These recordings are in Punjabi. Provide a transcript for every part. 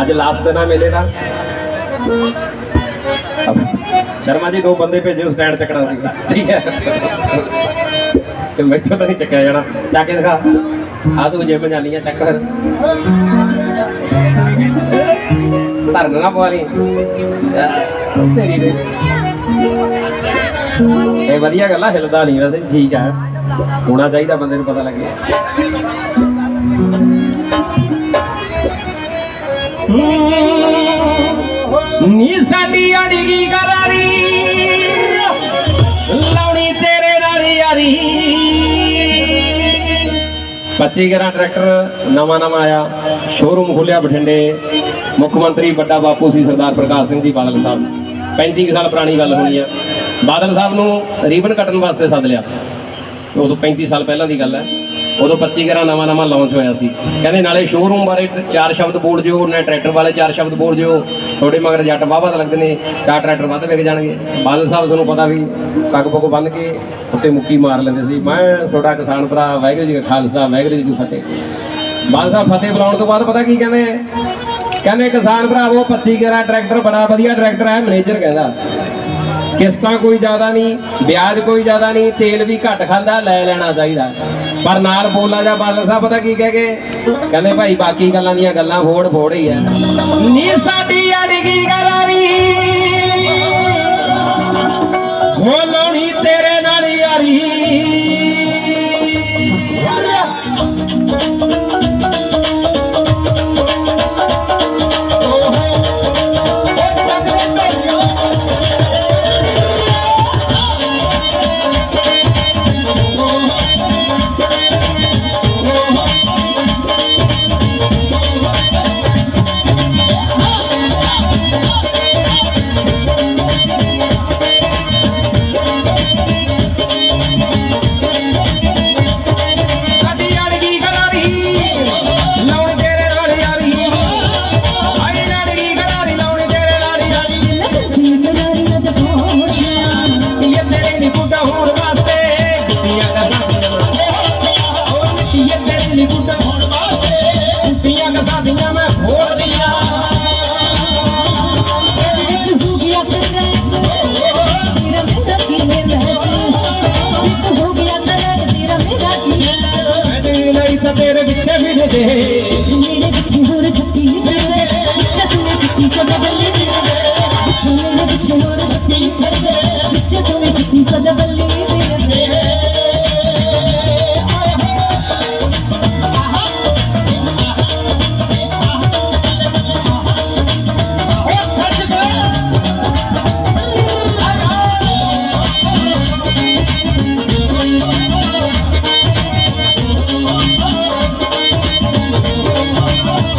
ਅੱਜ ਲਾਸਟ ਦਿਨ ਆ ਮੇਲੇ ਦਾ। ਸ਼ਰਮਾ ਜੀ ਦੋ ਬੰਦੇ ਭੇਜੇ ਸਟੈਂਡ ਚੱਕਣਾ ਸੀਗਾ ਠੀਕ ਹੈ। ਤੇ ਮੈਥੋਂ ਤਾਂ ਨਹੀਂ ਚੱਕਿਆ ਜਾਣਾ। ਚੱਕ ਕੇ ਦਿਖਾ। ਆ ਤੂੰ ਜਿਮ ਜਾਨੀ ਆ, ਚੱਕ ਫਿਰ। ਧਰਨ ਨਾ ਪਵਾ ਲਈ। ਤੇਰੀ ਦੇ ਇਹ ਵਧੀਆ ਗੱਲ ਆ, ਹਿਲਦਾ ਨਹੀਂ ਵੈਸੇ, ਠੀਕ ਆ। ਹੋਣਾ ਚਾਹੀਦਾ ਬੰਦੇ ਨੂੰ ਪਤਾ ਲੱਗੇ। ਨੀ ਸਾਡੀ ਅੜੀਗੀ ਕਰਾਰੀ? ਲਾਉਣੀ ਤੇਰੇ ਨਾਲ ਯਾਰੀ। 25 ਗਰਾਂ ਟਰੈਕਟਰ ਨਵਾਂ ਨਵਾਂ ਆਇਆ ਸ਼ੋਰੂਮ ਖੋਲਿਆ ਬਠਿੰਡੇ। ਮੁੱਖ ਮੰਤਰੀ ਵੱਡਾ ਬਾਪੂ ਸੀ ਸਰਦਾਰ ਪ੍ਰਕਾਸ਼ ਸਿੰਘ ਜੀ, ਬਾਦਲ ਸਾਹਿਬ। 35 ਕੁ ਸਾਲ ਪੁਰਾਣੀ ਗੱਲ ਹੋਣੀ ਆ। ਬਾਦਲ ਸਾਹਿਬ ਨੂੰ ਰੀਬਨ ਕੱਟਣ ਵਾਸਤੇ ਸੱਦ ਲਿਆ। ਉਦੋਂ 35 ਸਾਲ ਪਹਿਲਾਂ ਦੀ ਗੱਲ ਹੈ। ਉਦੋਂ 25 ਘਰਾਂ ਨਵਾਂ ਨਵਾਂ ਲਾਂਚ ਹੋਇਆ ਸੀ। ਕਹਿੰਦੇ ਨਾਲੇ ਸ਼ੋਰੂਮ ਬਾਰੇ ਚਾਰ ਸ਼ਬਦ ਬੋਲ ਦਿਓ ਨੇ ਟਰੈਕਟਰ ਵਾਲੇ ਚਾਰ ਸ਼ਬਦ ਬੋਲ ਦਿਓ। ਤੁਹਾਡੇ ਮਗਰ ਜੱਟ ਵਾਹਵਾ ਤਾਂ ਲੱਗਦੇ ਨੇ ਚਾਰ ਟਰੈਕਟਰ ਵੱਧ ਵਿਕ ਜਾਣਗੇ। ਬਾਦਲ ਸਾਹਿਬ ਤੁਹਾਨੂੰ ਪਤਾ ਵੀ ਪੱਗ ਪੁੱਗ ਬੰਨ ਕੇ ਉੱਤੇ ਮੁੱਕੀ ਮਾਰ ਲੈਂਦੇ ਸੀ। ਮੈਂ ਤੁਹਾਡਾ ਕਿਸਾਨ ਭਰਾ, ਵਾਹਿਗੁਰੂ ਜੀ ਕਾ ਖਾਲਸਾ, ਵਾਹਿਗੁਰੂ ਜੀ ਕੀ ਫਤਿਹ। ਬਾਦਲ ਸਾਹਿਬ ਫਤਿਹ ਬੁਲਾਉਣ ਤੋਂ ਬਾਅਦ ਪਤਾ ਕੀ ਕਹਿੰਦੇ ਕਹਿੰਦੇ ਕਿਸਾਨ ਭਰਾਵੋ 25 ਗਰਾਂ ਟਰੈਕਟਰ ਬੜਾ ਵਧੀਆ ਟਰੈਕਟਰ ਹੈ ਮੈਨੇਜਰ ਕਹਿੰਦਾ। ਕਿਸ਼ਤਾਂ ਕੋਈ ਜ਼ਿਆਦਾ ਨਹੀਂ, ਵਿਆਜ ਕੋਈ ਜ਼ਿਆਦਾ ਨਹੀਂ, ਤੇਲ ਵੀ ਘੱਟ ਖਾਂਦਾ, ਲੈ ਲੈਣਾ ਚਾਹੀਦਾ। ਪਰ ਨਾਲ ਬੋਲਾ ਜਾ ਬਾਦਲ ਸਾਹਿਬ ਪਤਾ ਕੀ ਕਹਿ ਗਏ? ਕਹਿੰਦੇ ਭਾਈ ਬਾਕੀ ਗੱਲਾਂ ਦੀਆਂ ਗੱਲਾਂ ਫੋੜ ਫੋੜ ਹੀ ਆ। ਨੀ ਸਾਡੀ ਅੜਗੀ ਕਰਾਰੀ। ਹੋ ਲਾਉਣੀ ਤੇਰੇ ਨਾਲ ਯਾਰੀ। ਸਾਡੀ ਉਹ ਤੇਰੇ ਨੀ ਬੁੱਢਾ ਹੋਣ ਵਾਸਤੇ ਕੁੱਤੀਆਂ ਦਾ ਮੈਂ ਫੋੜਦੀਆਂ ਮੈਂ ਨਹੀਂ ਤਾਂ ਤੇਰੇ ਪਿੱਛੇ ਵੀ ਦੇ। ਸਦਾ ਬੱਲੀ। ਮੇਰੇ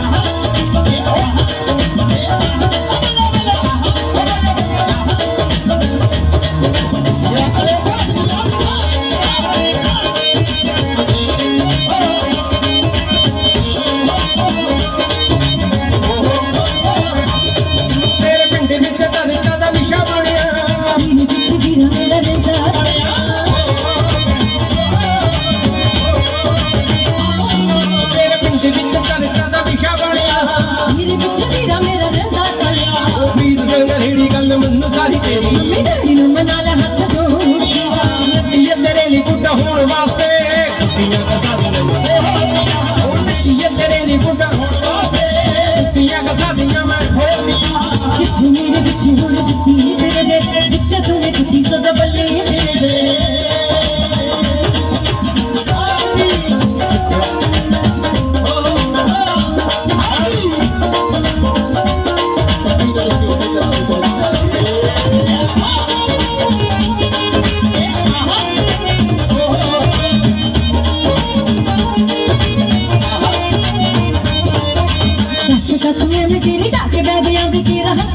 ਤੇਰੇ ਮੰਮੀ ਡੈਡੀ ਨੂੰ ਮਨਾ ਲੈ ਹੱਥ ਜੋੜਿਆ ਨੱਤੀਏ ਤੇਰੇ ਨੀ ਬੁੱਢਾ ਹੋਣ ਵਾਸਤੇ ਕੁੱਤੀਆਂ ਕਸਾਦੀਆਂ ਉਹ ਨੱਤੀਏ ਤੇਰੇ ਨੀ ਬੁੱਢਾ ਹੋਣ ਵਾਸਤੇ ਕੁੱਤੀਆਂ ਕਸਾਦੀਆਂ ਮੈਂ ਫੋੜਦੀਆਂ ਜਿੱਥੇ ਮੇਰੇ ਪਿੱਛੇ ਹੁਣ ਜਿੱਤੀ ਤੇਰੇ ਦੇ ਵਿੱਚ ਤੂੰ ਕਿੱਤੀ ਸਦਾ ਬੱਲੀ ਮੇਰੇ Thank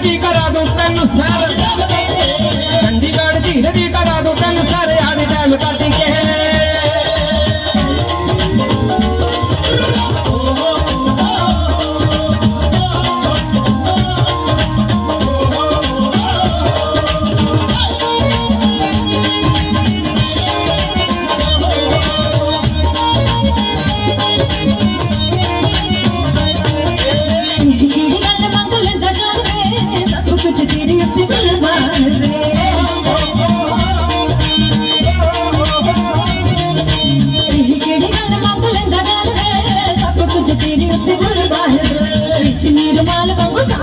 É de cara do pé no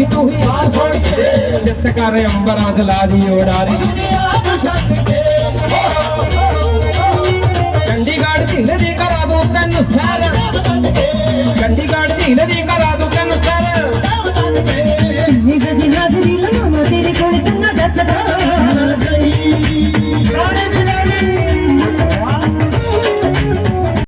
ਦੀ ਤੂੰ ਹੀ ਹਾਰ ਛੋੜ ਕੇ। ਜਿੱਤ ਕਰ ਅੰਬਰਾਂ ਜਲਾ ਦੀ ਉਡਾਰੀ ਦੁਨੀਆ ਨੂੰ ਚੰਡੀਗੜ੍ਹ ਢਿੱਲ ਦੇ ਕਰਾ ਦੋ ਤੈਨੂੰ ਸਾਰਾ